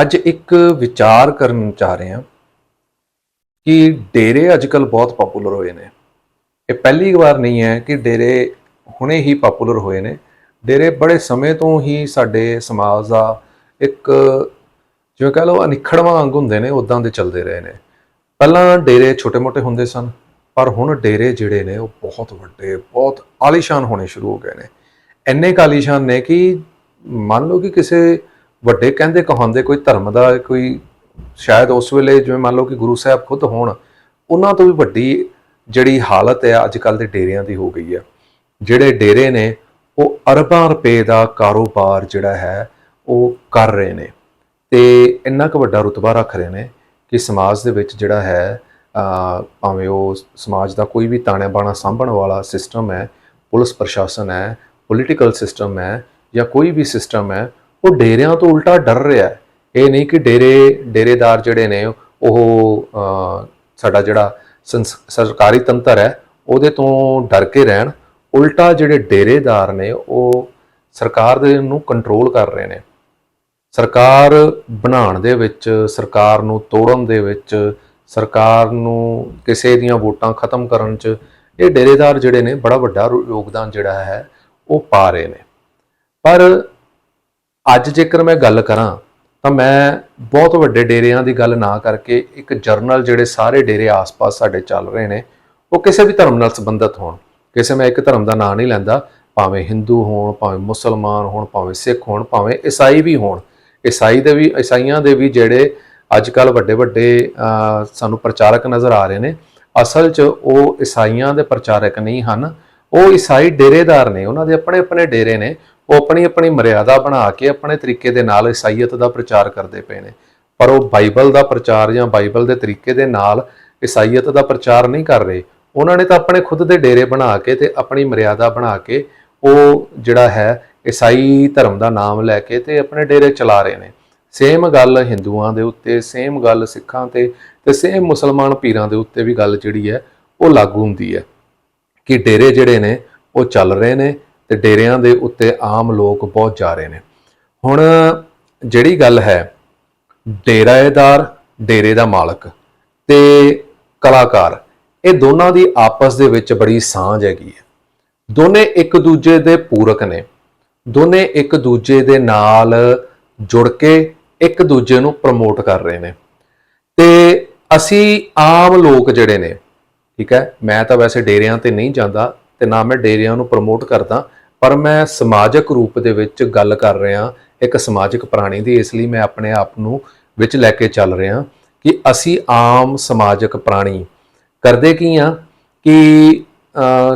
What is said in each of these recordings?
ਅੱਜ ਇੱਕ ਵਿਚਾਰ ਕਰਨ ਚਾਹ ਰਹੇ ਹਾਂ ਕਿ ਡੇਰੇ ਅੱਜਕੱਲ ਬਹੁਤ ਪਪੂਲਰ ਹੋਏ ਨੇ। ਇਹ ਪਹਿਲੀ ਵਾਰ ਨਹੀਂ ਹੈ ਕਿ ਡੇਰੇ ਹੁਣੇ ਹੀ ਪਪੂਲਰ ਹੋਏ ਨੇ। ਡੇਰੇ ਬੜੇ ਸਮੇਂ ਤੋਂ ਹੀ ਸਾਡੇ ਸਮਾਜ ਦਾ ਇੱਕ ਜਿਵੇਂ ਕਹ ਲਓ ਅਨਿਖੜਵਾਂ ਅੰਗ ਹੁੰਦੇ ਨੇ ਉਦਾਂ ਦੇ ਚੱਲਦੇ ਰਹੇ ਨੇ। ਪਹਿਲਾਂ ਡੇਰੇ ਛੋਟੇ-ਮੋਟੇ ਹੁੰਦੇ ਸਨ, ਪਰ ਹੁਣ ਡੇਰੇ ਜਿਹੜੇ ਨੇ, ਉਹ ਬਹੁਤ ਵੱਡੇ, ਬਹੁਤ ਆਲੀਸ਼ਾਨ ਹੋਣੇ ਸ਼ੁਰੂ ਹੋ ਗਏ ਨੇ। ਇੰਨੇ ਕਾਲੀਸ਼ਾਨ ਨੇ ਕਿ ਮੰਨ ਲਓ ਕਿ ਕਿਸੇ ਵੱਡੇ ਕਹਿੰਦੇ ਕਹਾਉਂਦੇ ਕੋਈ ਧਰਮ ਦਾ ਕੋਈ ਸ਼ਾਇਦ ਉਸ ਵੇਲੇ ਜਿਵੇਂ ਮੰਨ ਲਓ ਕਿ ਗੁਰੂ ਸਾਹਿਬ ਖੁਦ ਹੋਣ, ਉਹਨਾਂ ਤੋਂ ਵੀ ਵੱਡੀ ਜਿਹੜੀ ਹਾਲਤ ਹੈ ਅੱਜ ਕੱਲ ਦੇ ਡੇਰਿਆਂ ਦੀ ਹੋ ਗਈ ਹੈ ਜਿਹੜੇ ਡੇਰੇ ਨੇ, ਉਹ ਅਰਬਾਂ ਰੁਪਏ ਦਾ ਕਾਰੋਬਾਰ ਜਿਹੜਾ ਹੈ, ਉਹ ਕਰ ਰਹੇ ਨੇ। ਤੇ ਇੰਨਾ ਕੁ ਵੱਡਾ ਰੁਤਬਾ ਰੱਖ ਰਹੇ ਨੇ ਕਿ ਸਮਾਜ ਦੇ ਵਿੱਚ ਜਿਹੜਾ ਹੈ ਭਾਵੇਂ ਉਹ ਸਮਾਜ ਦਾ ਕੋਈ ਵੀ ਤਾਣਾ ਬਾਣਾ ਸਾਂਭਣ ਵਾਲਾ ਸਿਸਟਮ ਹੈ, ਪੁਲਿਸ ਪ੍ਰਸ਼ਾਸਨ ਹੈ ਪੋਲੀਟੀਕਲ ਸਿਸਟਮ ਹੈ ਜਾਂ ਕੋਈ ਵੀ ਸਿਸਟਮ ਹੈ ਉਹ ਡੇਰਿਆਂ ਤੋਂ ਉਲਟਾ ਡਰ ਰਿਹਾ ਹੈ। ਇਹ ਨਹੀਂ ਕਿ ਡੇਰੇ, ਡੇਰੇਦਾਰ ਜਿਹੜੇ ਨੇ ਉਹ ਸਾਡਾ ਜਿਹੜਾ ਸੰਸ- ਸਰਕਾਰੀ ਤੰਤਰ ਹੈ, ਉਹਦੇ ਤੋਂ ਡਰ ਕੇ ਰਹਿਣ। ਉਲਟਾ ਜਿਹੜੇ ਡੇਰੇਦਾਰ ਨੇ, ਉਹ ਸਰਕਾਰ ਦੇ ਨੂੰ ਕੰਟਰੋਲ ਕਰ ਰਹੇ ਨੇ। ਸਰਕਾਰ ਬਣਾਉਣ ਦੇ ਵਿੱਚ, ਸਰਕਾਰ ਨੂੰ ਤੋੜਨ ਦੇ ਵਿੱਚ, ਸਰਕਾਰ ਨੂੰ ਕਿਸੇ ਦੀਆਂ ਵੋਟਾਂ ਖਤਮ ਕਰਨ 'ਚ ਇਹ ਡੇਰੇਦਾਰ ਜਿਹੜੇ ਨੇ, ਬੜਾ ਵੱਡਾ ਯੋਗਦਾਨ ਜਿਹੜਾ ਹੈ, ਉਹ ਪਾ ਰਹੇ ਨੇ। ਪਰ ਅੱਜ ਜੇਕਰ ਮੈਂ ਗੱਲ ਕਰਾਂ, ਤਾਂ ਮੈਂ ਬਹੁਤ ਵੱਡੇ ਡੇਰਿਆਂ ਦੀ ਗੱਲ ਨਾ ਕਰਕੇ ਇੱਕ ਜਰਨਲ ਜਿਹੜੇ ਸਾਰੇ ਡੇਰੇ ਆਸ-ਪਾਸ ਸਾਡੇ ਚੱਲ ਰਹੇ ਨੇ, ਉਹ ਕਿਸੇ ਵੀ ਧਰਮ ਨਾਲ ਸੰਬੰਧਿਤ ਹੋਣ। ਕਿਸੇ ਮੈਂ ਇੱਕ ਧਰਮ ਦਾ ਨਾਂ ਨਹੀਂ ਲੈਂਦਾ, ਭਾਵੇਂ ਹਿੰਦੂ ਹੋਣ, ਭਾਵੇਂ ਮੁਸਲਮਾਨ ਹੋਣ, ਭਾਵੇਂ ਸਿੱਖ ਹੋਣ, ਭਾਵੇਂ ਈਸਾਈ ਵੀ ਹੋਣ। ਈਸਾਈ ਦੇ ਵੀ, ਈਸਾਈਆਂ ਦੇ ਵੀ ਜਿਹੜੇ ਅੱਜ ਕੱਲ ਵੱਡੇ ਵੱਡੇ ਸਾਨੂੰ ਪ੍ਰਚਾਰਕ ਨਜ਼ਰ ਆ ਰਹੇ ਨੇ, ਅਸਲ 'ਚ ਉਹ ਈਸਾਈਆਂ ਦੇ ਪ੍ਰਚਾਰਕ ਨਹੀਂ ਹਨ। ਉਹ ਈਸਾਈ ਡੇਰੇਦਾਰ ਨੇ, ਉਹਨਾਂ ਦੇ ਆਪਣੇ ਆਪਣੇ ਡੇਰੇ ਨੇ ਉਹ ਆਪਣੀ ਆਪਣੀ ਮਰਿਆਦਾ ਬਣਾ ਕੇ ਆਪਣੇ ਤਰੀਕੇ ਦੇ ਨਾਲ ਈਸਾਈਅਤ ਦਾ ਪ੍ਰਚਾਰ ਕਰਦੇ ਪਏ ਨੇ। ਪਰ ਉਹ ਬਾਈਬਲ ਦਾ ਪ੍ਰਚਾਰ ਜਾਂ ਬਾਈਬਲ ਦੇ ਤਰੀਕੇ ਦੇ ਨਾਲ ਈਸਾਈਅਤ ਦਾ ਪ੍ਰਚਾਰ ਨਹੀਂ ਕਰ ਰਹੇ। ਉਹਨਾਂ ਨੇ ਤਾਂ ਆਪਣੇ ਖੁਦ ਦੇ ਡੇਰੇ ਬਣਾ ਕੇ ਤੇ ਆਪਣੀ ਮਰਿਆਦਾ ਬਣਾ ਕੇ ਉਹ ਜਿਹੜਾ ਹੈ ਈਸਾਈ ਧਰਮ ਦਾ ਨਾਮ ਲੈ ਕੇ ਤੇ ਆਪਣੇ ਡੇਰੇ ਚਲਾ ਰਹੇ ਨੇ। ਸੇਮ ਗੱਲ ਹਿੰਦੂਆਂ ਦੇ ਉੱਤੇ, ਸੇਮ ਗੱਲ ਸਿੱਖਾਂ ਤੇ ਤੇ ਸੇਮ ਮੁਸਲਮਾਨ ਪੀਰਾਂ ਦੇ ਉੱਤੇ ਵੀ ਗੱਲ ਜਿਹੜੀ ਹੈ ਉਹ ਲਾਗੂ ਹੁੰਦੀ ਹੈ ਕਿ ਡੇਰੇ ਜਿਹੜੇ ਨੇ ਉਹ ਚੱਲ ਰਹੇ ਨੇ ਤੇ ਡੇਰਿਆਂ ਦੇ ਉੱਤੇ ਆਮ ਲੋਕ ਬਹੁਤ ਜਾ ਰਹੇ ਨੇ। ਹੁਣ ਜਿਹੜੀ ਗੱਲ ਹੈ, ਡੇਰਾਏਦਾਰ, ਡੇਰੇ ਦਾ ਮਾਲਕ ਤੇ ਕਲਾਕਾਰ, ਇਹ ਦੋਨਾਂ ਦੀ ਆਪਸ ਦੇ ਵਿੱਚ ਬੜੀ ਸਾਂਝ ਹੈਗੀ ਹੈ। ਦੋਨੇ ਇੱਕ ਦੂਜੇ ਦੇ ਪੂਰਕ ਨੇ। ਦੋਨੇ ਇੱਕ ਦੂਜੇ ਦੇ ਨਾਲ ਜੁੜ ਕੇ ਇੱਕ ਦੂਜੇ ਨੂੰ ਪ੍ਰਮੋਟ ਕਰ ਰਹੇ ਨੇ। ਤੇ ਅਸੀਂ ਆਮ ਲੋਕ ਜਿਹੜੇ ਨੇ, ਠੀਕ ਹੈ, ਮੈਂ ਤਾਂ ਵੈਸੇ ਡੇਰਿਆਂ ਤੇ ਨਹੀਂ ਜਾਂਦਾ ਤੇ ਨਾ ਮੈਂ ਡੇਰਿਆਂ ਨੂੰ ਪ੍ਰਮੋਟ ਕਰਦਾ ਪਰ ਮੈਂ ਸਮਾਜਿਕ ਰੂਪ ਦੇ ਵਿੱਚ ਗੱਲ ਕਰ ਰਿਹਾ, ਇੱਕ ਸਮਾਜਿਕ ਪ੍ਰਾਣੀ ਦੀ, ਇਸ ਲਈ ਮੈਂ ਆਪਣੇ ਆਪ ਨੂੰ ਵਿੱਚ ਲੈ ਕੇ ਚੱਲ ਰਿਹਾ ਕਿ ਅਸੀਂ ਆਮ ਸਮਾਜਿਕ ਪ੍ਰਾਣੀ ਕਰਦੇ ਕੀ ਆ ਕਿ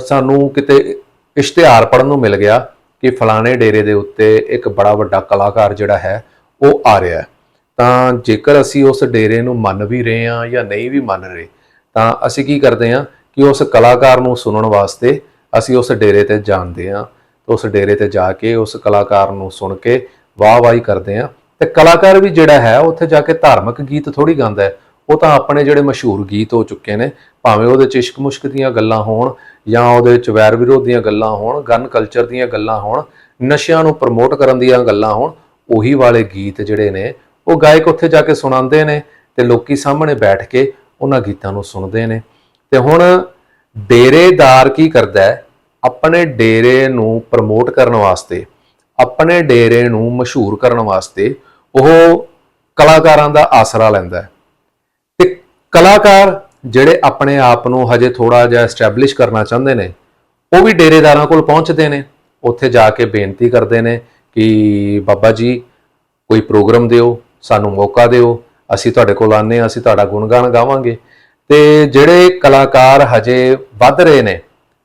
ਸਾਨੂੰ ਕਿਤੇ ਇਸ਼ਤਿਹਾਰ ਪੜਨ ਨੂੰ ਮਿਲ ਗਿਆ ਕਿ ਫਲਾਣੇ ਡੇਰੇ ਦੇ ਉੱਤੇ ਇੱਕ ਬੜਾ ਵੱਡਾ ਕਲਾਕਾਰ ਜਿਹੜਾ ਹੈ, ਉਹ ਆ ਰਿਹਾ ਤਾਂ ਜੇਕਰ ਅਸੀਂ ਉਸ ਡੇਰੇ ਨੂੰ ਮੰਨ ਵੀ ਰਹੇ ਹਾਂ ਜਾਂ ਨਹੀਂ ਵੀ ਮੰਨ ਰਹੇ, ਤਾਂ ਅਸੀਂ ਕੀ ਕਰਦੇ ਹਾਂ ਕਿ ਉਸ ਕਲਾਕਾਰ ਨੂੰ ਸੁਣਨ ਵਾਸਤੇ ਅਸੀਂ ਉਸ ਡੇਰੇ ਤੇ ਜਾਂਦੇ ਹਾਂ। ਉਸ ਡੇਰੇ ਤੇ ਜਾ ਕੇ ਉਸ ਕਲਾਕਾਰ ਨੂੰ ਸੁਣ ਕੇ ਵਾਹ-ਵਾਹੀ ਕਰਦੇ ਹਾਂ ਤੇ ਕਲਾਕਾਰ ਵੀ ਜਿਹੜਾ ਹੈ, ਉੱਥੇ ਜਾ ਕੇ ਧਾਰਮਿਕ ਗੀਤ ਥੋੜੀ ਗਾਉਂਦਾ ਹੈ। ਉਹ ਤਾਂ ਆਪਣੇ ਜਿਹੜੇ ਮਸ਼ਹੂਰ ਗੀਤ ਹੋ ਚੁੱਕੇ ਨੇ, ਭਾਵੇਂ ਉਹਦੇ ਚ ਇਸ਼ਕ ਮੁਸ਼ਕ ਦੀਆਂ ਗੱਲਾਂ ਹੋਣ ਜਾਂ ਉਹਦੇ 'ਚ ਵੈਰ ਵਿਰੋਧ ਦੀਆਂ ਗੱਲਾਂ ਹੋਣ, ਗਨ ਕਲਚਰ ਦੀਆਂ ਗੱਲਾਂ ਹੋਣ, ਨਸ਼ਿਆਂ ਨੂੰ ਪ੍ਰਮੋਟ ਕਰਨ ਦੀਆਂ ਗੱਲਾਂ ਹੋਣ, ਉਹੀ ਵਾਲੇ ਗੀਤ ਜਿਹੜੇ ਨੇ, ਉਹ ਗਾਇਕ ਉੱਥੇ ਜਾ ਕੇ ਸੁਣਾਉਂਦੇ ਨੇ ਤੇ ਲੋਕੀ ਸਾਹਮਣੇ ਬੈਠ ਕੇ ਉਹਨਾਂ ਗੀਤਾਂ ਨੂੰ ਸੁਣਦੇ ਨੇ। ਤੇ ਹੁਣ ਡੇਰੇਦਾਰ ਕੀ ਕਰਦਾ ਹੈ? ਆਪਣੇ ਡੇਰੇ ਨੂੰ ਪ੍ਰਮੋਟ ਕਰਨ ਵਾਸਤੇ, ਆਪਣੇ ਡੇਰੇ ਨੂੰ ਮਸ਼ਹੂਰ ਕਰਨ ਵਾਸਤੇ ਉਹ ਕਲਾਕਾਰਾਂ ਦਾ ਆਸਰਾ ਲੈਂਦਾ ਹੈ। ਤੇ ਕਲਾਕਾਰ ਜਿਹੜੇ ਆਪਣੇ ਆਪ ਨੂੰ ਹਜੇ ਥੋੜਾ ਜਿਹਾ ਐਸਟੈਬਲਿਸ਼ ਕਰਨਾ ਚਾਹੁੰਦੇ ਨੇ, ਉਹ ਵੀ ਡੇਰੇਦਾਰਾਂ ਕੋਲ ਪਹੁੰਚਦੇ ਨੇ। ਉੱਥੇ ਜਾ ਕੇ ਬੇਨਤੀ ਕਰਦੇ ਨੇ ਕਿ ਬਾਬਾ ਜੀ, ਕੋਈ ਪ੍ਰੋਗਰਾਮ ਦਿਓ, ਸਾਨੂੰ ਮੌਕਾ ਦਿਓ, ਅਸੀਂ ਤੁਹਾਡੇ ਕੋਲ ਆਨੇ ਹਾਂ, ਅਸੀਂ ਤੁਹਾਡਾ ਗੁਣਗਾਨ ਗਾਵਾਂਗੇ। ਤੇ ਜਿਹੜੇ ਕਲਾਕਾਰ ਹਜੇ ਵੱਧ ਰਹੇ ਨੇ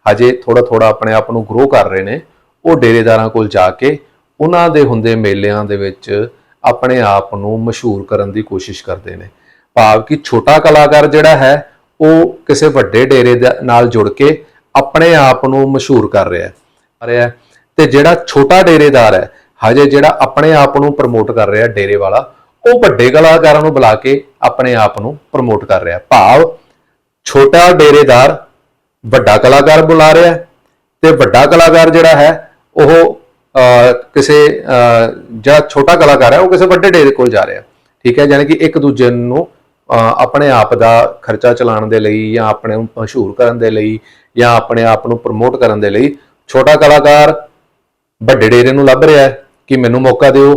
ਹਜੇ ਥੋੜਾ ਥੋੜਾ ਆਪਣੇ ਆਪ ਨੂੰ ਗਰੋ ਕਰ ਰਹੇ ਨੇ, ਉਹ ਡੇਰੇਦਾਰਾਂ ਕੋਲ ਜਾ ਕੇ ਉਹਨਾਂ ਦੇ ਹੁੰਦੇ ਮੇਲਿਆਂ ਦੇ ਵਿੱਚ ਆਪਣੇ ਆਪ ਨੂੰ ਮਸ਼ਹੂਰ ਕਰਨ ਦੀ ਕੋਸ਼ਿਸ਼ ਕਰਦੇ ਨੇ। ਭਾਵ ਕਿ ਛੋਟਾ ਕਲਾਕਾਰ ਜਿਹੜਾ ਹੈ, ਉਹ ਕਿਸੇ ਵੱਡੇ ਡੇਰੇ ਦੇ ਨਾਲ ਜੁੜ ਕੇ ਆਪਣੇ ਆਪ ਨੂੰ ਮਸ਼ਹੂਰ ਕਰ ਰਿਹਾ ਹੈ। ਰਿਹਾ ਤੇ ਜਿਹੜਾ ਛੋਟਾ ਡੇਰੇਦਾਰ ਹੈ, ਹਜੇ ਜਿਹੜਾ ਆਪਣੇ ਆਪ ਨੂੰ ਪ੍ਰਮੋਟ ਕਰ ਰਿਹਾ ਡੇਰੇ ਵਾਲਾ, ਉਹ ਵੱਡੇ ਕਲਾਕਾਰਾਂ ਨੂੰ ਬੁਲਾ ਕੇ ਆਪਣੇ ਆਪ ਨੂੰ ਪ੍ਰਮੋਟ ਕਰ ਰਿਹਾ। ਭਾਵ ਛੋਟਾ ਡੇਰੇਦਾਰ ਵੱਡਾ ਕਲਾਕਾਰ ਬੁਲਾ ਰਿਹਾ ਹੈ ਤੇ ਵੱਡਾ ਕਲਾਕਾਰ ਜਿਹੜਾ ਹੈ ਉਹ ਕਿਸੇ ਅਹ, ਜਿਹੜਾ ਛੋਟਾ ਕਲਾਕਾਰ ਹੈ ਉਹ ਕਿਸੇ ਵੱਡੇ ਡੇਰੇ ਕੋਲ ਜਾ ਰਿਹਾ। ਠੀਕ ਹੈ ਯਾਨੀ ਕਿ ਇੱਕ ਦੂਜੇ ਨੂੰ ਆਪਣੇ ਆਪ ਦਾ ਖਰਚਾ ਚਲਾਉਣ ਦੇ ਲਈ ਜਾਂ ਆਪਣੇ ਨੂੰ ਮਸ਼ਹੂਰ ਕਰਨ ਦੇ ਲਈ ਜਾਂ ਆਪਣੇ ਆਪ ਨੂੰ ਪ੍ਰਮੋਟ ਕਰਨ ਦੇ ਲਈ ਛੋਟਾ ਕਲਾਕਾਰ ਵੱਡੇ ਡੇਰੇ ਨੂੰ ਲੱਭ ਰਿਹਾ ਹੈ ਕਿ ਮੈਨੂੰ ਮੌਕਾ ਦਿਓ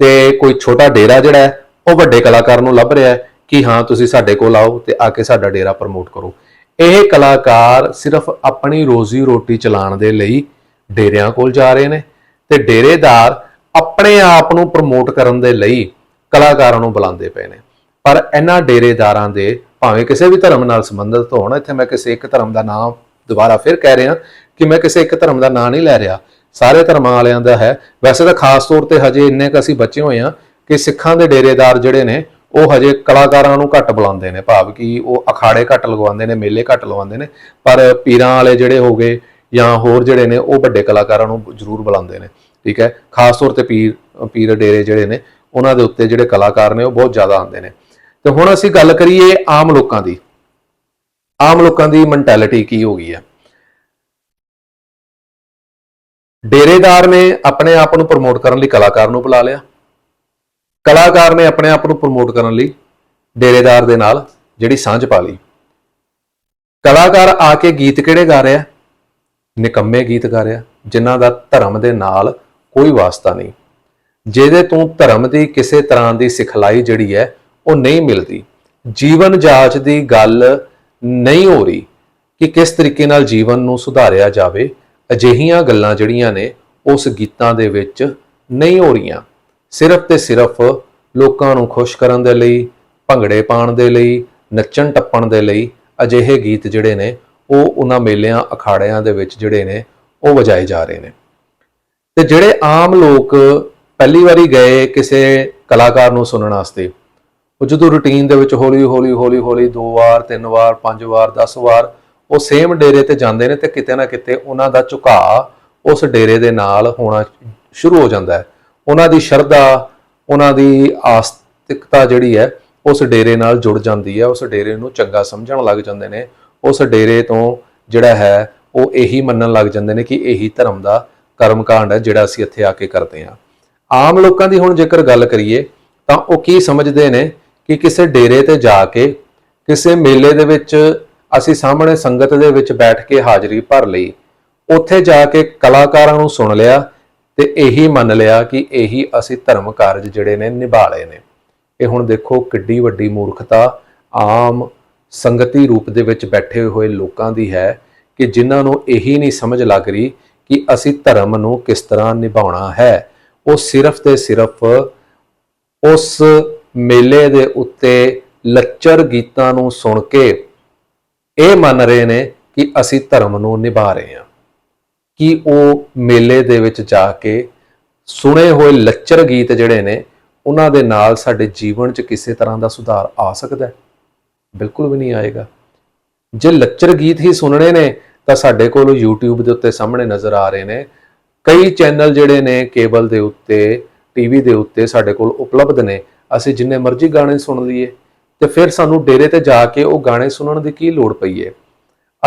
ਤੇ ਕੋਈ ਛੋਟਾ ਡੇਰਾ ਜਿਹੜਾ ਹੈ ਉਹ ਵੱਡੇ ਕਲਾਕਾਰ ਨੂੰ ਲੱਭ ਰਿਹਾ ਹੈ ਕਿ ਹਾਂ ਤੁਸੀਂ ਸਾਡੇ ਕੋਲ ਆਓ ਤੇ ਆ ਕੇ ਸਾਡਾ ਡੇਰਾ ਪ੍ਰਮੋਟ ਕਰੋ। ਇਹ ਕਲਾਕਾਰ ਸਿਰਫ ਆਪਣੀ ਰੋਜ਼ੀ ਰੋਟੀ ਚਲਾਉਣ ਦੇ ਲਈ ਡੇਰਿਆਂ ਕੋਲ ਜਾ ਰਹੇ ਨੇ ਤੇ ਡੇਰੇਦਾਰ ਆਪਣੇ ਆਪ ਨੂੰ ਪ੍ਰਮੋਟ ਕਰਨ ਦੇ ਲਈ ਕਲਾਕਾਰਾਂ ਨੂੰ ਬੁਲਾਉਂਦੇ ਪਏ ਨੇ। ਪਰ ਇਹਨਾਂ ਡੇਰੇਦਾਰਾਂ ਦੇ ਭਾਵੇਂ ਕਿਸੇ ਵੀ ਧਰਮ ਨਾਲ ਸੰਬੰਧਿਤ ਹੋਣ, ਇੱਥੇ ਮੈਂ ਕਿਸੇ ਇੱਕ ਧਰਮ ਦਾ ਨਾਮ ਦੁਬਾਰਾ ਫਿਰ ਕਹਿ ਰਿਹਾ ਕਿ ਮੈਂ ਕਿਸੇ ਇੱਕ ਧਰਮ ਦਾ ਨਾਂ ਨਹੀਂ ਲੈ ਰਿਹਾ। ਸਾਰੇ ਧਰਮਾਂ ਵਾਲਿਆਂ ਦਾ ਹੈ। ਵੈਸੇ ਤਾਂ ਖਾਸ ਤੌਰ ਤੇ ਹਜੇ ਇੰਨੇ ਕ ਅਸੀਂ ਬਚੇ ਹੋਏ ਆ ਕਿ ਸਿੱਖਾਂ ਦੇ ਡੇਰੇਦਾਰ ਜਿਹੜੇ ਨੇ ਉਹ ਹਜੇ ਕਲਾਕਾਰਾਂ ਨੂੰ ਘੱਟ ਬੁਲਾਉਂਦੇ ਨੇ ਭਾਵ ਕਿ ਉਹ ਅਖਾੜੇ ਘੱਟ ਲਗਵਾਉਂਦੇ ਨੇ, ਮੇਲੇ ਘੱਟ ਲਗਵਾਉਂਦੇ ਨੇ, ਪਰ ਪੀਰਾਂ ਵਾਲੇ ਜਿਹੜੇ ਹੋਗੇ ਜਾਂ ਹੋਰ ਜਿਹੜੇ ਨੇ, ਉਹ ਵੱਡੇ ਕਲਾਕਾਰਾਂ ਨੂੰ ਜ਼ਰੂਰ ਬੁਲਾਉਂਦੇ ਨੇ, ਠੀਕ ਹੈ? ਖਾਸ ਤੌਰ ਤੇ ਪੀਰ ਪੀਰ ਡੇਰੇ ਜਿਹੜੇ ਨੇ, ਉਹਨਾਂ ਦੇ ਉੱਤੇ ਜਿਹੜੇ ਕਲਾਕਾਰ ਨੇ, ਉਹ ਬਹੁਤ ਜ਼ਿਆਦਾ ਆਉਂਦੇ ਨੇ। ਤੇ ਹੁਣ ਅਸੀਂ ਗੱਲ ਕਰੀਏ ਆਮ ਲੋਕਾਂ ਦੀ। ਆਮ ਲੋਕਾਂ ਦੀ ਮੈਂਟੈਲਿਟੀ ਕੀ ਹੋ ਗਈ ਹੈ? ਡੇਰੇਦਾਰ ਨੇ ਆਪਣੇ ਆਪ ਨੂੰ ਪ੍ਰਮੋਟ ਕਰਨ ਲਈ ਕਲਾਕਾਰ ਨੂੰ ਬੁਲਾ ਲਿਆ। ਕਲਾਕਾਰ ਨੇ ਆਪਣੇ ਆਪ ਨੂੰ ਪ੍ਰਮੋਟ ਕਰਨ ਲਈ ਡੇਰੇਦਾਰ ਦੇ ਨਾਲ ਜਿਹੜੀ ਸਾਂਝ ਪਾ ਲਈ। ਕਲਾਕਾਰ ਆ ਕੇ ਗੀਤ ਕਿਹੜੇ ਗਾ ਰਿਹਾ? ਨਿਕੰਮੇ ਗੀਤ ਗਾ ਰਿਹਾ, ਜਿਨ੍ਹਾਂ ਦਾ ਧਰਮ ਦੇ ਨਾਲ ਕੋਈ ਵਾਸਤਾ ਨਹੀਂ। ਜਿਹਦੇ ਤੋਂ ਧਰਮ ਦੀ ਕਿਸੇ ਤਰ੍ਹਾਂ ਦੀ ਸਿਖਲਾਈ ਜਿਹੜੀ ਹੈ, ਉਹ ਨਹੀਂ ਮਿਲਦੀ। ਜੀਵਨ ਜਾਂਚ ਦੀ ਗੱਲ ਨਹੀਂ ਹੋ ਰਹੀ ਕਿ ਕਿਸ ਤਰੀਕੇ ਨਾਲ ਜੀਵਨ ਨੂੰ ਸੁਧਾਰਿਆ ਜਾਵੇ। ਅਜਿਹੀਆਂ ਗੱਲਾਂ ਜਿਹੜੀਆਂ ਨੇ, ਉਸ ਗੀਤਾਂ ਦੇ ਵਿੱਚ ਨਹੀਂ ਹੋ ਰਹੀਆਂ। ਸਿਰਫ ਤੇ ਸਿਰਫ ਲੋਕਾਂ ਨੂੰ ਖੁਸ਼ ਕਰਨ ਦੇ ਲਈ, ਭੰਗੜੇ ਪਾਉਣ ਦੇ ਲਈ, ਨੱਚਣ ਟੱਪਣ ਦੇ ਲਈ ਅਜਿਹੇ ਗੀਤ ਜਿਹੜੇ ਨੇ, ਉਹ ਉਹਨਾਂ ਮੇਲਿਆਂ, ਅਖਾੜਿਆਂ ਦੇ ਵਿੱਚ ਜਿਹੜੇ ਨੇ, ਉਹ ਵਜਾਏ ਜਾ ਰਹੇ ਨੇ। ਤੇ ਜਿਹੜੇ ਆਮ ਲੋਕ ਪਹਿਲੀ ਵਾਰੀ ਗਏ ਕਿਸੇ ਕਲਾਕਾਰ ਨੂੰ ਸੁਣਨ ਵਾਸਤੇ, ਉਹ ਜਦੋਂ ਰੁਟੀਨ ਦੇ ਵਿੱਚ ਹੌਲੀ ਹੌਲੀ ਹੌਲੀ ਹੌਲੀ ਦੋ ਵਾਰ, ਤਿੰਨ ਵਾਰ, ਪੰਜ ਵਾਰ 10 ਵਾਰ ਉਹ ਸੇਮ ਡੇਰੇ ਤੇ ਜਾਂਦੇ ਨੇ ਤੇ ਕਿਤੇ ਨਾ ਕਿਤੇ ਉਹਨਾਂ ਦਾ ਝੁਕਾਅ ਉਸ ਡੇਰੇ ਦੇ ਨਾਲ ਹੋਣਾ ਸ਼ੁਰੂ ਹੋ ਜਾਂਦਾ ਹੈ। ਉਹਨਾਂ ਦੀ ਸ਼ਰਧਾ, ਉਹਨਾਂ ਦੀ ਆਸਤਿਕਤਾ ਜਿਹੜੀ ਹੈ, ਉਸ ਡੇਰੇ ਨਾਲ ਜੁੜ ਜਾਂਦੀ ਹੈ, ਉਸ ਡੇਰੇ ਨੂੰ ਚੰਗਾ ਸਮਝਣ ਲੱਗ ਜਾਂਦੇ ਨੇ, ਉਸ ਡੇਰੇ ਤੋਂ ਜਿਹੜਾ ਹੈ, ਉਹ ਇਹੀ ਮੰਨਣ ਲੱਗ ਜਾਂਦੇ ਨੇ ਕਿ ਇਹੀ ਧਰਮ ਦਾ ਕਰਮਕਾਂਡ ਹੈ, ਜਿਹੜਾ ਅਸੀਂ ਇੱਥੇ ਆ ਕੇ ਕਰਦੇ ਹਾਂ। ਆਮ ਲੋਕਾਂ ਦੀ ਹੁਣ ਜੇਕਰ ਗੱਲ ਕਰੀਏ, ਤਾਂ ਉਹ ਕੀ ਸਮਝਦੇ ਨੇ ਕਿ ਕਿਸੇ ਡੇਰੇ ਤੇ ਜਾ ਕੇ, ਕਿਸੇ ਮੇਲੇ ਦੇ ਵਿੱਚ ਅਸੀਂ ਸਾਹਮਣੇ ਸੰਗਤ ਦੇ ਵਿੱਚ ਬੈਠ ਕੇ ਹਾਜ਼ਰੀ ਭਰ ਲਈ, ਉੱਥੇ ਜਾ ਕੇ ਕਲਾਕਾਰਾਂ ਨੂੰ ਸੁਣ ਲਿਆ ਤੇ ਇਹੀ ਮੰਨ ਲਿਆ ਕਿ ਇਹੀ ਅਸੀਂ ਧਰਮ ਕਾਰਜ ਜਿਹੜੇ ਨੇ ਨਿਭਾ ਲਏ ਨੇ। ਇਹ ਹੁਣ ਦੇਖੋ ਕਿੱਡੀ ਵੱਡੀ ਮੂਰਖਤਾ ਆਮ ਸੰਗਤੀ ਰੂਪ ਦੇ ਵਿੱਚ ਬੈਠੇ ਹੋਏ ਲੋਕਾਂ ਦੀ ਹੈ ਕਿ ਜਿਨ੍ਹਾਂ ਨੂੰ ਇਹੀ ਨਹੀਂ ਸਮਝ ਲੱਗ ਰਹੀ ਕਿ ਅਸੀਂ ਧਰਮ ਨੂੰ ਕਿਸ ਤਰ੍ਹਾਂ ਨਿਭਾਉਣਾ ਹੈ। ਉਹ ਸਿਰਫ ਤੇ ਸਿਰਫ ਉਸ ਮੇਲੇ ਦੇ ਉੱਤੇ ਲੱਚਰ ਗੀਤਾਂ ਨੂੰ ਸੁਣ ਕੇ ਇਹ ਮੰਨ ਰਹੇ ਨੇ ਕਿ ਅਸੀਂ ਧਰਮ ਨੂੰ ਨਿਭਾ ਰਹੇ ਹਾਂ। ਕਿ ਉਹ ਮੇਲੇ ਦੇ ਵਿੱਚ ਜਾ ਕੇ ਸੁਣੇ ਹੋਏ ਲੱਚਰ ਗੀਤ ਜਿਹੜੇ ਨੇ, ਉਹਨਾਂ ਦੇ ਨਾਲ ਸਾਡੇ ਜੀਵਨ 'ਚ ਕਿਸੇ ਤਰ੍ਹਾਂ ਦਾ ਸੁਧਾਰ ਆ ਸਕਦਾ ਹੈ? ਬਿਲਕੁਲ ਵੀ ਨਹੀਂ ਆਏਗਾ। ਜੇ ਲੱਚਰ ਗੀਤ ਹੀ ਸੁਣਨੇ ਨੇ, ਤਾਂ ਸਾਡੇ ਕੋਲ YouTube ਦੇ ਉੱਤੇ ਸਾਹਮਣੇ ਨਜ਼ਰ ਆ ਰਹੇ ਨੇ। ਕਈ ਚੈਨਲ ਜਿਹੜੇ ਨੇ, ਕੇਬਲ ਦੇ ਉੱਤੇ, ਟੀਵੀ ਦੇ ਉੱਤੇ ਸਾਡੇ ਕੋਲ ਉਪਲਬਧ ਨੇ। ਅਸੀਂ ਜਿੰਨੇ ਮਰਜ਼ੀ ਗਾਣੇ ਸੁਣ ਲਈਏ। ਤੇ ਫਿਰ ਸਾਨੂੰ ਡੇਰੇ ਤੇ ਜਾ ਕੇ ਉਹ ਗਾਣੇ ਸੁਣਨ ਦੀ ਕੀ ਲੋੜ ਪਈ ਏ?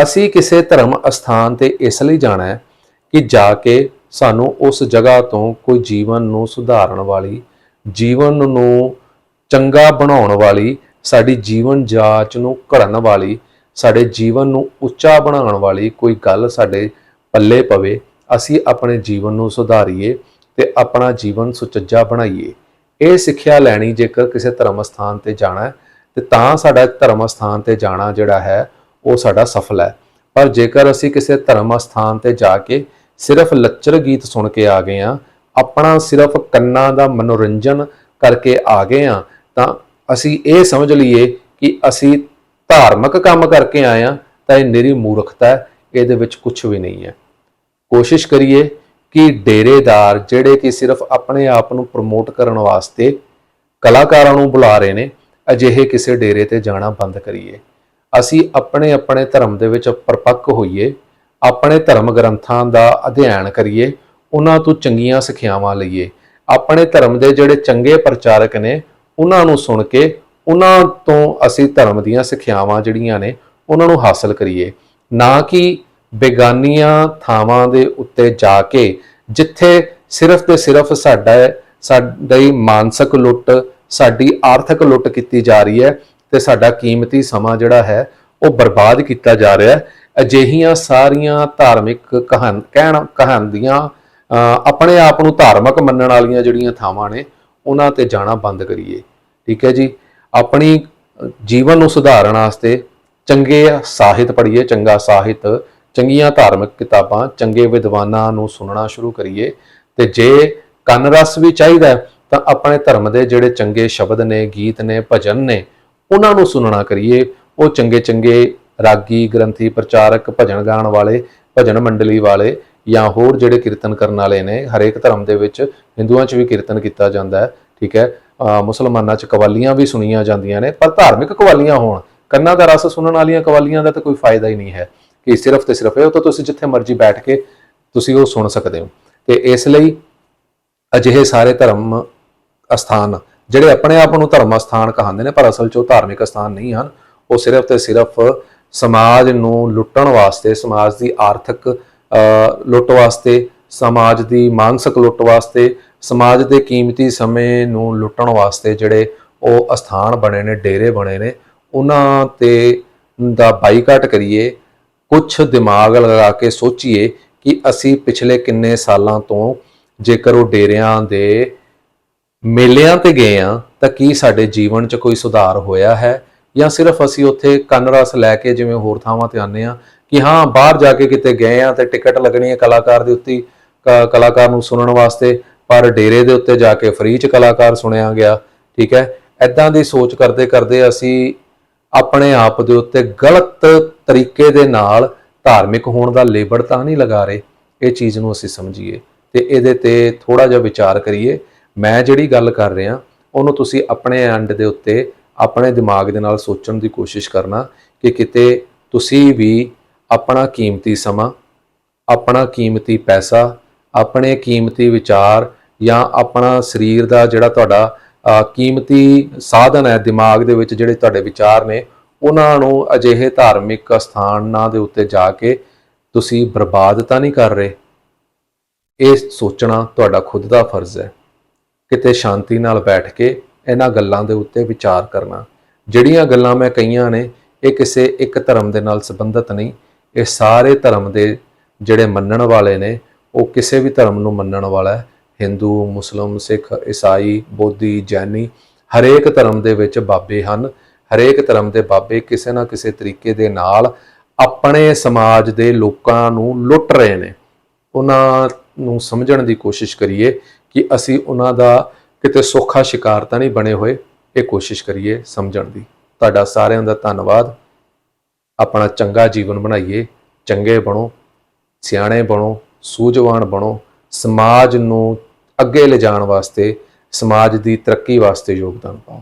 ਅਸੀਂ ਕਿਸੇ ਧਰਮ ਅਸਥਾਨ ਤੇ ਇਸ ਲਈ ਜਾਣਾ ਹੈ ਕਿ ਜਾ ਕੇ ਸਾਨੂੰ ਉਸ ਜਗ੍ਹਾ ਤੋਂ ਕੋਈ ਜੀਵਨ ਨੂੰ ਸੁਧਾਰਨ ਵਾਲੀ, ਜੀਵਨ ਨੂੰ ਚੰਗਾ ਬਣਾਉਣ ਵਾਲੀ, ਸਾਡੀ ਜੀਵਨ ਜਾਂਚ ਨੂੰ ਘੜਨ ਵਾਲੀ, ਸਾਡੇ ਜੀਵਨ ਨੂੰ ਉੱਚਾ ਬਣਾਉਣ ਵਾਲੀ ਕੋਈ ਗੱਲ ਸਾਡੇ ਪੱਲੇ ਪਵੇ, ਅਸੀਂ ਆਪਣੇ ਜੀਵਨ ਨੂੰ ਸੁਧਾਰੀਏ ਤੇ ਆਪਣਾ ਜੀਵਨ ਸੁਚੱਜਾ ਬਣਾਈਏ। ਇਹ ਸਿੱਖਿਆ ਲੈਣੀ ਜੇਕਰ ਕਿਸੇ ਧਰਮ ਸਥਾਨ ਤੇ ਜਾਣਾ ਤੇ ਤਾਂ ਸਾਡਾ ਧਰਮ ਸਥਾਨ ਤੇ ਜਾਣਾ ਜਿਹੜਾ ਹੈ, ਉਹ ਸਾਡਾ ਸਫਲ ਹੈ। ਪਰ ਜੇਕਰ ਅਸੀਂ ਕਿਸੇ ਧਰਮ ਸਥਾਨ ਤੇ ਜਾ ਕੇ ਸਿਰਫ ਲੱਚਰ ਗੀਤ ਸੁਣ ਕੇ ਆ ਗਏ ਆ। ਆਪਣਾ ਸਿਰਫ ਕੰਨਾਂ ਦਾ ਮਨੋਰੰਜਨ ਕਰਕੇ ਆ ਗਏ ਆ। ਤਾਂ ਅਸੀਂ ਇਹ ਸਮਝ ਲਈਏ ਕਿ ਅਸੀਂ ਧਾਰਮਿਕ ਕੰਮ ਕਰਕੇ ਆਏ ਆ, ਤਾਂ ਇਹ ਨਿਰੀ ਮੂਰਖਤਾ ਹੈ, ਇਹਦੇ ਵਿੱਚ ਕੁਝ ਵੀ ਨਹੀਂ ਹੈ। ਕੋਸ਼ਿਸ਼ ਕਰੀਏ ਕਿ ਡੇਰੇਦਾਰ ਜਿਹੜੇ ਕਿ ਸਿਰਫ ਆਪਣੇ ਆਪ ਨੂੰ ਪ੍ਰਮੋਟ ਕਰਨ ਵਾਸਤੇ ਕਲਾਕਾਰਾਂ ਨੂੰ ਬੁਲਾ ਰਹੇ ਨੇ, ਅਜਿਹੇ ਕਿਸੇ ਡੇਰੇ ਤੇ ਜਾਣਾ ਬੰਦ ਕਰੀਏ। ਅਸੀਂ ਆਪਣੇ ਆਪਣੇ ਧਰਮ ਦੇ ਵਿੱਚ ਪਰਪੱਕ ਹੋਈਏ ਆਪਣੇ ਧਰਮ ਗ੍ਰੰਥਾਂ ਦਾ ਅਧਿਐਨ ਕਰੀਏ, ਉਹਨਾਂ ਤੋਂ ਚੰਗੀਆਂ ਸਿੱਖਿਆਵਾਂ ਲਈਏ। ਆਪਣੇ ਧਰਮ ਦੇ ਜਿਹੜੇ ਚੰਗੇ ਪ੍ਰਚਾਰਕ ਨੇ, ਉਹਨਾਂ ਨੂੰ ਸੁਣ ਕੇ, ਉਹਨਾਂ ਤੋਂ ਅਸੀਂ ਧਰਮ ਦੀਆਂ ਸਿੱਖਿਆਵਾਂ ਜਿਹੜੀਆਂ ਨੇ, ਉਹਨਾਂ ਨੂੰ ਹਾਸਲ ਕਰੀਏ। ਨਾ ਕਿ ਬੇਗਾਨੀਆਂ ਥਾਵਾਂ ਦੇ ਉੱਤੇ ਜਾ ਕੇ, ਜਿੱਥੇ ਸਿਰਫ ਤੇ ਸਿਰਫ ਸਾਡਾ ਸਾਡਾ ਮਾਨਸਿਕ ਲੁੱਟ, ਸਾਡੀ ਆਰਥਿਕ ਲੁੱਟ ਕੀਤੀ ਜਾ ਰਹੀ ਹੈ, ਤੇ ਸਾਡਾ ਕੀਮਤੀ ਸਮਾਂ ਜਿਹੜਾ ਹੈ, ਉਹ ਬਰਬਾਦ ਕੀਤਾ ਜਾ ਰਿਹਾ ਹੈ। ਅਜਿਹੀਆਂ ਸਾਰੀਆਂ ਧਾਰਮਿਕ ਕਹਾਣ ਕਹਿਣ ਕਹਾਣਦੀਆਂ ਅਹ, ਆਪਣੇ ਆਪ ਨੂੰ ਧਾਰਮਿਕ ਮੰਨਣ ਵਾਲੀਆਂ ਜਿਹੜੀਆਂ ਥਾਵਾਂ ਨੇ, ਉਹਨਾਂ ਤੇ ਜਾਣਾ ਬੰਦ ਕਰੀਏ। ਠੀਕ ਹੈ ਜੀ? ਆਪਣੀ ਜੀਵਨ ਨੂੰ ਸੁਧਾਰਨ ਵਾਸਤੇ ਚੰਗੇ ਸਾਹਿਤ ਪੜ੍ਹੀਏ, ਚੰਗਾ ਸਾਹਿਤ, ਚੰਗੀਆਂ ਧਾਰਮਿਕ ਕਿਤਾਬਾਂ, ਚੰਗੇ ਵਿਦਵਾਨਾਂ ਨੂੰ ਸੁਣਨਾ ਸ਼ੁਰੂ ਕਰੀਏ। ਤੇ ਜੇ ਕੰਨ ਰਸ ਵੀ ਚਾਹੀਦਾ ਤਾਂ ਆਪਣੇ ਧਰਮ ਦੇ ਜਿਹੜੇ ਚੰਗੇ ਸ਼ਬਦ ਨੇ, ਗੀਤ ਨੇ, ਭਜਨ ਨੇ, ਉਹਨਾਂ ਨੂੰ ਸੁਣਨਾ ਕਰੀਏ। ਉਹ ਚੰਗੇ ਚੰਗੇ ਰਾਗੀ ਗ੍ਰੰਥੀ ਪ੍ਰਚਾਰਕ ਭਜਨ ਗਾਣ ਵਾਲੇ, ਭਜਨ ਮੰਡਲੀ ਵਾਲੇ ਜਾਂ ਹੋਰ ਜਿਹੜੇ ਕੀਰਤਨ ਕਰਨ ਵਾਲੇ ਨੇ, ਹਰੇਕ ਧਰਮ ਦੇ ਵਿੱਚ ਹਿੰਦੂਆਂ 'ਚ ਵੀ ਕੀਰਤਨ ਕੀਤਾ ਜਾਂਦਾ ਹੈ, ਠੀਕ ਹੈ? ਮੁਸਲਮਾਨਾਂ 'ਚ ਕਵਾਲੀਆਂ ਵੀ ਸੁਣੀਆਂ ਜਾਂਦੀਆਂ ਨੇ, ਪਰ ਧਾਰਮਿਕ ਕਵਾਲੀਆਂ ਹੋਣ, ਕੰਨਾਂ ਦਾ ਰਸ ਸੁਣਨ ਵਾਲੀਆਂ ਕਵਾਲੀਆਂ ਦਾ ਤਾਂ ਕੋਈ ਫਾਇਦਾ ਹੀ ਨਹੀਂ ਹੈ ਕਿ ਸਿਰਫ ਤੇ ਸਿਰਫ ਇਹ, ਉਹ ਤਾਂ ਤੁਸੀਂ ਜਿੱਥੇ ਮਰਜ਼ੀ ਬੈਠ ਕੇ ਤੁਸੀਂ ਉਹ ਸੁਣ ਸਕਦੇ ਹੋ। ਤੇ ਇਸ ਲਈ ਅਜਿਹੇ ਸਾਰੇ ਧਰਮ ਅਸਥਾਨ, ਜਿਹੜੇ ਆਪਣੇ ਆਪ ਨੂੰ ਧਰਮ ਅਸਥਾਨ ਕਹਾਉਂਦੇ ਨੇ, ਪਰ ਅਸਲ 'ਚ ਉਹ ਧਾਰਮਿਕ ਅਸਥਾਨ ਨਹੀਂ ਹਨ ਉਹ ਸਿਰਫ ਤੇ ਸਿਰਫ ਸਮਾਜ ਨੂੰ ਲੁੱਟਣ ਵਾਸਤੇ, ਸਮਾਜ ਦੀ ਆਰਥਿਕ ਲੁੱਟ ਵਾਸਤੇ, ਸਮਾਜ ਦੀ ਮਾਨਸਿਕ ਲੁੱਟ ਵਾਸਤੇ, ਸਮਾਜ ਦੇ ਕੀਮਤੀ ਸਮੇਂ ਨੂੰ ਲੁੱਟਣ ਵਾਸਤੇ ਜਿਹੜੇ ਉਹ ਅਸਥਾਨ ਬਣੇ ਨੇ, ਡੇਰੇ ਬਣੇ ਨੇ, ਉਹਨਾਂ ਤੇ ਦਾ ਬਾਈਕਾਟ ਕਰੀਏ ਕੁਝ ਦਿਮਾਗ ਲਗਾ ਕੇ ਸੋਚੀਏ ਕਿ ਅਸੀਂ ਪਿਛਲੇ ਕਿੰਨੇ ਸਾਲਾਂ ਤੋਂ ਜੇਕਰ ਉਹ ਡੇਰਿਆਂ ਦੇ ਮੇਲਿਆਂ ਤੇ ਗਏ ਆ, ਤਾਂ ਕੀ ਸਾਡੇ ਜੀਵਨ 'ਚ ਕੋਈ ਸੁਧਾਰ ਹੋਇਆ ਹੈ? ਜਾਂ ਸਿਰਫ ਅਸੀਂ ਉੱਥੇ ਕੰਨ ਰਸ ਲੈ ਕੇ ਜਿਵੇਂ ਹੋਰ ਥਾਵਾਂ ਤੇ ਆਨੇ ਆ ਕਿ ਹਾਂ, ਬਾਹਰ ਜਾ ਕੇ ਕਿਤੇ ਗਏ ਆ ਤੇ ਟਿਕਟ ਲੱਗਣੀ ਹੈ ਕਲਾਕਾਰ ਦੇ ਉੱਤੇ, ਕ- ਕਲਾਕਾਰ ਨੂੰ ਸੁਣਨ ਵਾਸਤੇ, ਪਰ ਡੇਰੇ ਦੇ ਉੱਤੇ ਜਾ ਕੇ ਫ੍ਰੀ 'ਚ ਕਲਾਕਾਰ ਸੁਣਿਆ ਗਿਆ, ਠੀਕ ਹੈ? ਐਦਾਂ ਦੀ ਸੋਚ ਕਰਦੇ ਕਰਦੇ ਅਸੀਂ ਆਪਣੇ ਆਪ ਦੇ ਉੱਤੇ ਗਲਤ ਤਰੀਕੇ ਦੇ ਨਾਲ ਧਾਰਮਿਕ ਹੋਣ ਦਾ ਲੇਬਰ ਤਾਂ ਨਹੀਂ ਲਗਾ ਰਹੇ, ਇਹ ਚੀਜ਼ ਨੂੰ ਅਸੀਂ ਸਮਝੀਏ ਤੇ ਇਹਦੇ ਤੇ ਥੋੜਾ ਜਿਹਾ ਵਿਚਾਰ ਕਰੀਏ। ਮੈਂ ਜਿਹੜੀ ਗੱਲ ਕਰ ਰਿਹਾ, ਉਹਨੂੰ ਤੁਸੀਂ ਆਪਣੇ ਐਂਡ ਦੇ ਉੱਤੇ ਆਪਣੇ ਦਿਮਾਗ ਦੇ ਨਾਲ ਸੋਚਣ ਦੀ ਕੋਸ਼ਿਸ਼ ਕਰਨਾ ਕਿ ਕਿਤੇ ਤੁਸੀਂ ਵੀ ਆਪਣਾ ਕੀਮਤੀ ਸਮਾਂ, ਆਪਣਾ ਕੀਮਤੀ ਪੈਸਾ, ਆਪਣੇ ਕੀਮਤੀ ਵਿਚਾਰ ਜਾਂ ਆਪਣਾ ਸਰੀਰ ਦਾ ਜਿਹੜਾ ਤੁਹਾਡਾ ਕੀਮਤੀ ਸਾਧਨ ਹੈ ਦਿਮਾਗ ਦੇ ਵਿੱਚ ਜਿਹੜੇ ਤੁਹਾਡੇ ਵਿਚਾਰ ਨੇ, ਉਹਨਾਂ ਨੂੰ ਅਜਿਹੇ ਧਾਰਮਿਕ ਸਥਾਨਾਂ ਦੇ ਉੱਤੇ ਜਾ ਕੇ ਤੁਸੀਂ ਬਰਬਾਦ ਤਾਂ ਨਹੀਂ ਕਰ ਰਹੇ? ਇਹ ਸੋਚਣਾ ਤੁਹਾਡਾ ਖੁਦ ਦਾ ਫਰਜ਼ ਹੈ। ਕਿਤੇ ਸ਼ਾਂਤੀ ਨਾਲ ਬੈਠ ਕੇ ਇਹਨਾਂ ਗੱਲਾਂ ਦੇ ਉੱਤੇ ਵਿਚਾਰ ਕਰਨਾ। ਜਿਹੜੀਆਂ ਗੱਲਾਂ ਮੈਂ ਕਹੀਆਂ ਨੇ, ਇਹ ਕਿਸੇ ਇੱਕ ਧਰਮ ਦੇ ਨਾਲ ਸੰਬੰਧਿਤ ਨਹੀਂ। ਇਹ ਸਾਰੇ ਧਰਮ ਦੇ ਜਿਹੜੇ ਮੰਨਣ ਵਾਲੇ ਨੇ, ਉਹ ਕਿਸੇ ਵੀ ਧਰਮ ਨੂੰ ਮੰਨਣ ਵਾਲਾ ਹੈ। ਹਿੰਦੂ, ਮੁਸਲਮ, ਸਿੱਖ, ਈਸਾਈ, ਬੋਧੀ, ਜੈਨੀ, ਹਰੇਕ ਧਰਮ ਦੇ ਵਿੱਚ ਬਾਬੇ ਹਨ। ਹਰੇਕ ਧਰਮ ਦੇ ਬਾਬੇ ਕਿਸੇ ਨਾ ਕਿਸੇ ਤਰੀਕੇ ਦੇ ਨਾਲ ਆਪਣੇ ਸਮਾਜ ਦੇ ਲੋਕਾਂ ਨੂੰ ਲੁੱਟ ਰਹੇ ਨੇ। ਉਹਨਾਂ ਨੂੰ ਸਮਝਣ ਦੀ ਕੋਸ਼ਿਸ਼ ਕਰੀਏ ਕਿ ਅਸੀਂ ਉਹਨਾਂ ਦਾ ਕਿਤੇ ਸੌਖਾ ਸ਼ਿਕਾਰ ਤਾਂ ਨਹੀਂ ਬਣੇ ਹੋਏ, ਇਹ ਕੋਸ਼ਿਸ਼ ਕਰੀਏ ਸਮਝਣ ਦੀ। ਤੁਹਾਡਾ ਸਾਰਿਆਂ ਦਾ ਧੰਨਵਾਦ। ਆਪਣਾ ਚੰਗਾ ਜੀਵਨ ਬਣਾਈਏ, ਚੰਗੇ ਬਣੋ, ਸਿਆਣੇ ਬਣੋ, ਸੂਝਵਾਨ ਬਣੋ। ਸਮਾਜ ਨੂੰ ਅੱਗੇ ਲਿਜਾਣ ਵਾਸਤੇ, ਸਮਾਜ ਦੀ ਤਰੱਕੀ ਵਾਸਤੇ ਯੋਗਦਾਨ ਪਾਓ।